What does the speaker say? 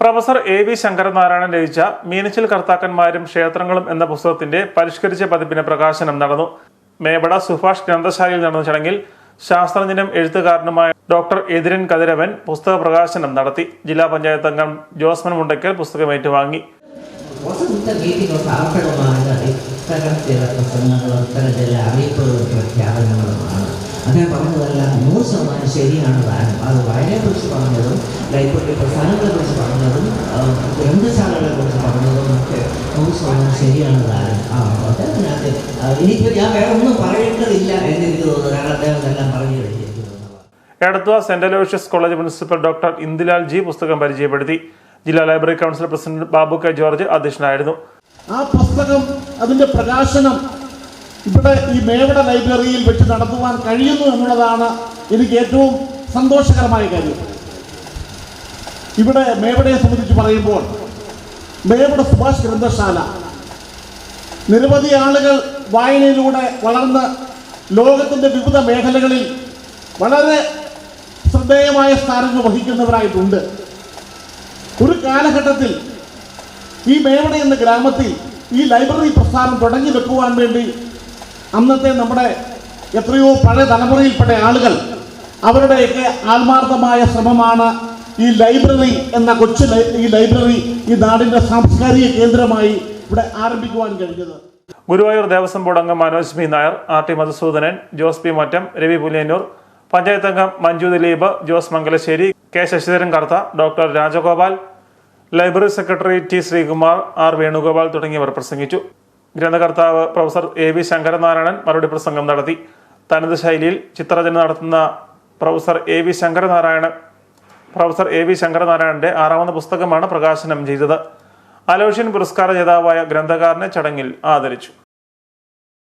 Professor A V Sankaranarayanan രചിച്ച മീനച്ചിൽ കർത്താക്കന്മാരും ക്ഷേത്രങ്ങളും എന്ന പുസ്തകത്തിന്റെ പരിഷ്കരിച്ച പതിപ്പിന് പ്രകാശനം നടന്നു. മേബട സുഭാഷ് ഗ്രന്ഥശാലയിൽ നടന്ന ചടങ്ങിൽ ശാസ്ത്രജ്ഞനും എഴുത്തുകാരനുമായ ഡോക്ടർ എതിരൻ കതിരവൻ പുസ്തക പ്രകാശനം നടത്തി. ജില്ലാ പഞ്ചായത്ത് അംഗം ജോസ്മൻ മുണ്ടയ്ക്കൽ പുസ്തകം ഏറ്റുവാങ്ങി. അദ്ദേഹം പറഞ്ഞതെല്ലാം നൂറ് ശതമാനം ശരിയാണ് താനും അത് വയനെക്കുറിച്ച് പറഞ്ഞതും ലൈബ്രറി പ്രസ്ഥാനങ്ങളെ കുറിച്ച് പറഞ്ഞതും ഗ്രന്ഥശാലകളെക്കുറിച്ച് ഗ്രന്ഥശാലകളെ കുറിച്ച് പറഞ്ഞതും ഒക്കെ ശതമാനം ശരിയാണ് താരം ആ അദ്ദേഹത്തിനകത്ത് അതിനകത്ത് ഇനിയിപ്പോൾ ഞാൻ വേറെ ഒന്നും പറയേണ്ടതില്ല എന്നെനിക്ക് തോന്നുന്നു. കാരണം അദ്ദേഹം എല്ലാം പറഞ്ഞു കഴിഞ്ഞു. Edathua Saint Aloysius college principal doctor Indilal G പുസ്തകം പരിചയപ്പെടുത്തി. ജില്ലാ library council president Babu K George അധ്യക്ഷനായിരുന്നു. ആ പുസ്തകം അതിന്റെ പ്രകാശനം ഇവിടെ ഈ മേവട ലൈബ്രറിയിൽ വെച്ച് നടത്തുവാൻ കഴിയുന്നു എന്നുള്ളതാണ് എനിക്ക് ഏറ്റവും സന്തോഷകരമായ കാര്യം. ഇവിടെ മേവടയെ സംബന്ധിച്ച് പറയുമ്പോൾ മേവട സുഭാഷ് ഗ്രന്ഥശാല. നിരവധി ആളുകൾ വായനയിലൂടെ വളർന്ന് ലോകത്തിന്റെ വിവിധ മേഖലകളിൽ വളരെ ശ്രദ്ധേയമായ സ്ഥാനങ്ങൾ വഹിക്കുന്നവരായിട്ടുണ്ട്. ഒരു കാലഘട്ടത്തിൽ ഈ മേവട എന്ന ഗ്രാമത്തിൽ ഈ ലൈബ്രറി പ്രസ്ഥാനം തുടങ്ങി വെക്കുവാൻ വേണ്ടി അന്നത്തെ നമ്മുടെ എത്രയോ പഴയ തലമുറയിൽപ്പെട്ട ആളുകൾ അവരുടെയൊക്കെ ആത്മാർത്ഥമായ ശ്രമമാണ് ഈ ലൈബ്രറി എന്ന കൊച്ചു ഈ ലൈബ്രറി ഈ നാടിന്റെ സാംസ്കാരിക കേന്ദ്രമായി ഇവിടെ ആരംഭിക്കുവാൻ കഴിഞ്ഞത്. ഗുരുവായൂർ ദേവസ്വം ബോർഡ് അംഗം Manoj P Nair R T Madhusoodanan Jose P Mattam Ravi Puliyannoor panchayat അംഗം Manju Dileep Jose Mangalassery K Sasidharan Kartha doctor Rajagopal library secretary T Sreekumar R Venugopal തുടങ്ങിയവർ പ്രസംഗിച്ചു. ഗ്രന്ഥകർത്താവ് പ്രൊഫസർ എ വി ശങ്കരനാരായണൻ മറുപടി പ്രസംഗം നടത്തി. തനത് ശൈലിയിൽ ചിത്രരചന നടത്തുന്ന professor A V Sankaranarayanan professor A V ശങ്കരനാരായണന്റെ ആറാമത് പുസ്തകമാണ് പ്രകാശനം ചെയ്തത്. അലോഷ്യൻ പുരസ്കാര ജേതാവായ ഗ്രന്ഥകാരനെ ചടങ്ങിൽ ആദരിച്ചു.